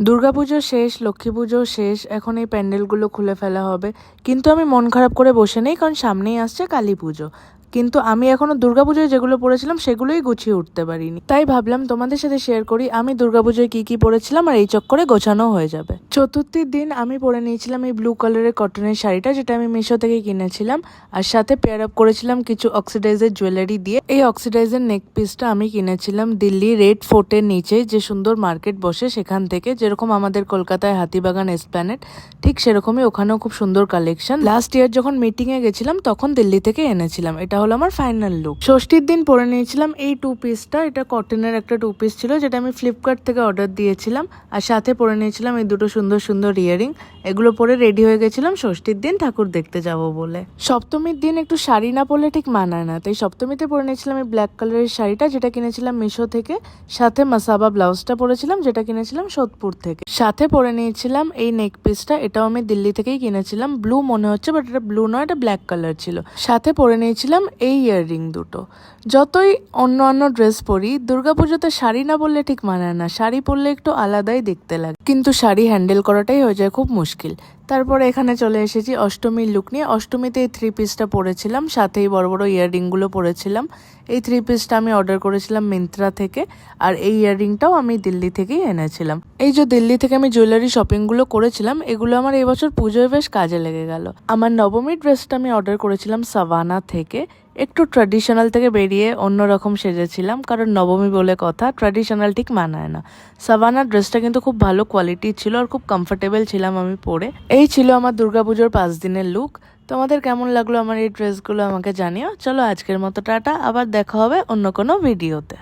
দুর্গাপুজো শেষ লক্ষ্মী পুজো শেষ, এখন এই প্যান্ডেলগুলো খুলে ফেলা হবে। কিন্তু আমি মন খারাপ করে বসে নেই, কারণ সামনেই আসছে কালী পুজো। কিন্তু আমি এখনও দুর্গাপুজোয় যেগুলো পড়েছিলাম, সেগুলোই গুছিয়ে উঠতে পারিনি। তাই ভাবলাম তোমাদের সাথে শেয়ার করি, আমি দুর্গাপুজোয় কী কী পড়েছিলাম, আর এই চক্করে গোছানো হয়ে যাবে। চতুর্থীর দিন আমি পরে নিয়েছিলাম এই ব্লু কালারের কটনের শাড়িটা, যেটা আমি মিশো থেকে কিনেছিলাম। আর সাথে পেয়ার আপ করেছিলাম কিছু অক্সিডাইজের জুয়েলারি দিয়ে। এই অক্সিডাইজের নেক পিসটা আমি কিনেছিলাম দিল্লি রেড ফোর্টের নিচে, যে সুন্দর মার্কেট বসে সেখান থেকে। যেরকম আমাদের কলকাতায় হাতিবাগান এসপ্ল্যানেট ঠিক সেরকমই ওখানেও খুব সুন্দর কালেকশন লাস্ট ইয়ার যখন মিটিংয়ে গেছিলাম, তখন দিল্লি থেকে এনেছিলাম। এটা হলো আমার ফাইনাল লুক ষষ্ঠীর দিন পরে নিয়েছিলাম এই টু পিসটা এটা কটনের একটা টু পিস ছিল, যেটা আমি ফ্লিপকার্ট থেকে অর্ডার দিয়েছিলাম। আর সাথে পরে নিয়েছিলাম এই দুটো সুন্দর সুন্দর সুন্দর ইয়ারিং এগুলো পরে রেডি হয়ে গেছিলাম, ষষ্ঠীর দিন ঠাকুর দেখতে যাব বলে। সপ্তমীর দিন একটু শাড়ি না পরলে ঠিক মানায় না, তাই সপ্তমীতে পরে নিয়েছিলাম এই ব্ল্যাক কালারের শাড়িটা, যেটা কিনেছিলাম মিশো থেকে। সাথে মাসাবা ব্লাউজটা পরেছিলাম, যেটা কিনেছিলাম সোদপুর থেকে। সাথে পরে নিয়েছিলাম এই নেক পিসটা এটাও আমি দিল্লি থেকেই কিনেছিলাম। ব্লু মনে হচ্ছে বাট এটা ব্লু নয়, এটা ব্ল্যাক কালার ছিল। সাথে পরে নিয়েছিলাম এই ইয়াররিং দুটো। যতই অন্য অন্য ড্রেস পরি, দুর্গাপুজোতে শাড়ি না পরলে ঠিক মানায় না, শাড়ি পরলে একটু আলাদাই দেখতে লাগে। কিন্তু শাড়ি হ্যান্ডেল করাটাই হয়ে যায় খুব মুশকিল। তারপরে এখানে চলে এসেছি অষ্টমীর লুক নিয়ে। অষ্টমীতে এই থ্রি পিসটা পরেছিলাম, সাথেই বড় বড় ইয়াররিংগুলো পরেছিলাম। এই থ্রি পিসটা আমি অর্ডার করেছিলাম মিন্ত্রা থেকে আর এই ইয়াররিংটাও আমি দিল্লি থেকেই এনেছিলাম। এই যে দিল্লি থেকে আমি জুয়েলারি শপিংগুলো করেছিলাম, এগুলো আমার এবছর পুজোয় বেশ কাজে লেগে গেল। আমার নবমীর ড্রেসটা আমি অর্ডার করেছিলাম সাভানা থেকে। একটু ট্র্যাডিশনাল থেকে বেরিয়ে অন্যরকম সেজেছিলাম, কারণ নবমী বলে কথা ট্র্যাডিশনাল ঠিক মানায় না। সাভানার ড্রেসটা কিন্তু খুব ভালো কোয়ালিটির ছিল আর খুব কমফোর্টেবল ছিলাম আমি পরে। এই ছিল আমার দুর্গাপুজোর পাঁচ দিনের লুক তোমাদের কেমন লাগল আমার এই ড্রেসগুলো আমাকে জানিও। চলো আজকের মতো টাটা, আবার দেখা হবে অন্য কোনো ভিডিওতে